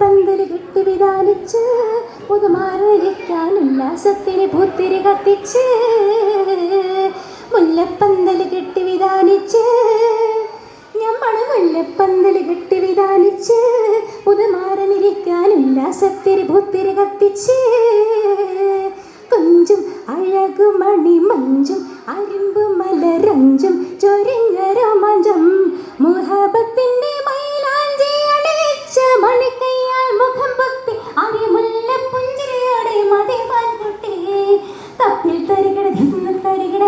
പന്തൽ കെട്ടി വിധാനിച്ച് പുതുമാറിക്കാൻ ഉല്ലാസത്തിന് പൂത്തിരി കത്തിച്ച് മുല്ലപ്പന്തൽ കെട്ടി വിധാനിച്ച് ഞമ്മൾ മുല്ലപ്പന്തൽ കെട്ടി വിധാനിച്ച് പുതുമാറനിരിക്കാൻ ഉല്ലാസത്തിന് പൂത്തിരി കത്തിച്ച് കൊഞ്ചും അഴകുമണി മഞ്ചും അരുമ്പ് മലരഞ്ചും ചൊരിങ്ങര തരികിട തരികിട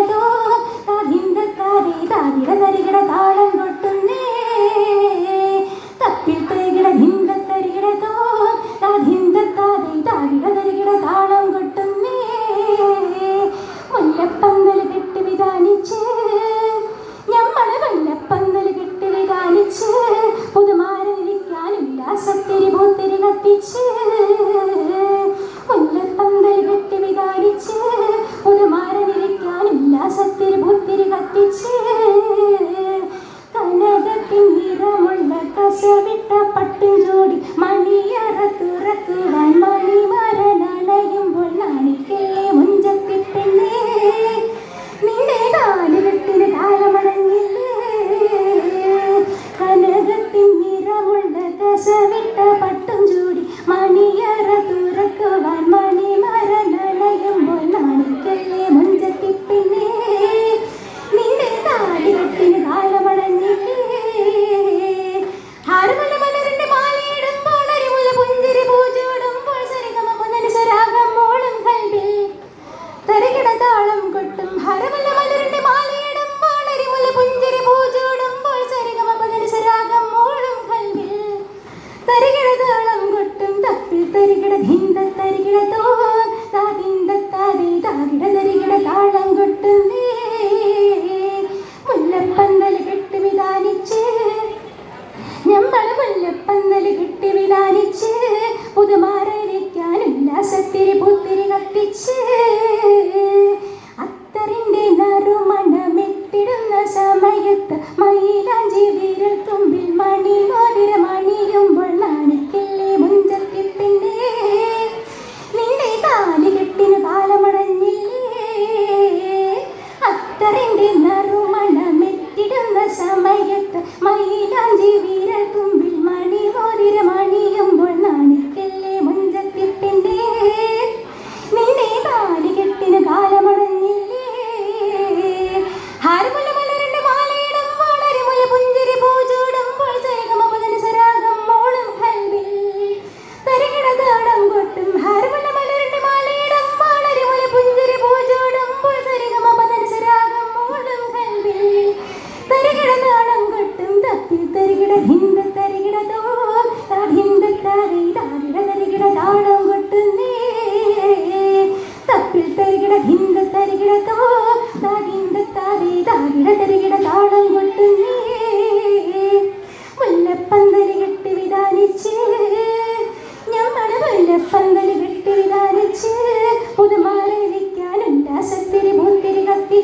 തിരി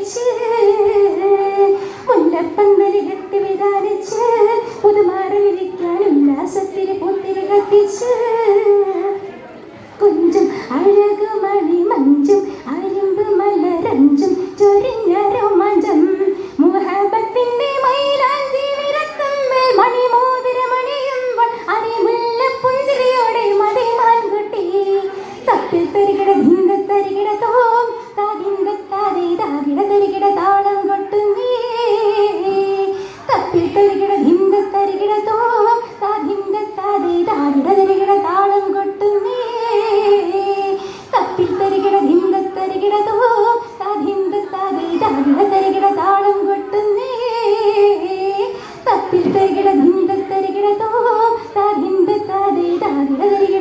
Görüşürüz. തരികിടതുവോ അതിന്റെ തരി തരികിട തരികിട താളം കൊട്ടുന്നേ. തപ്പിൽ തരികിട നിന്റെ തരികിടതുവോ അതിന്റെ തരി തരികിട തരികിട